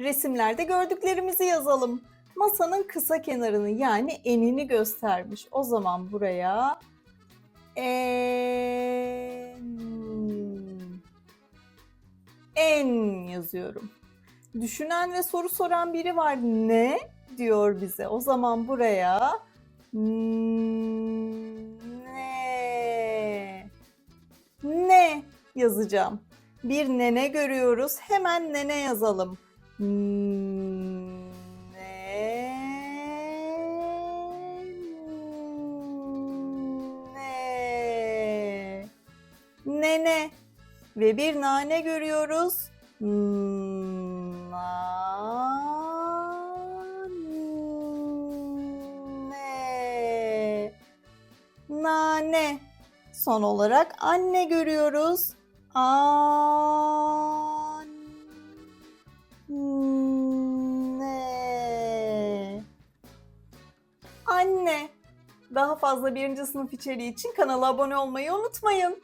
Resimlerde gördüklerimizi yazalım. Masanın kısa kenarını yani enini göstermiş. O zaman buraya en en yazıyorum. Düşünen ve soru soran biri var. Ne diyor bize. O zaman buraya ne ne yazacağım. Bir nene görüyoruz. Hemen nene yazalım. Ne. Nene. Ve bir nane görüyoruz. Nane. Nane. Son olarak anne görüyoruz. Anne. Anne. Daha fazla birinci sınıf içeriği için kanala abone olmayı unutmayın.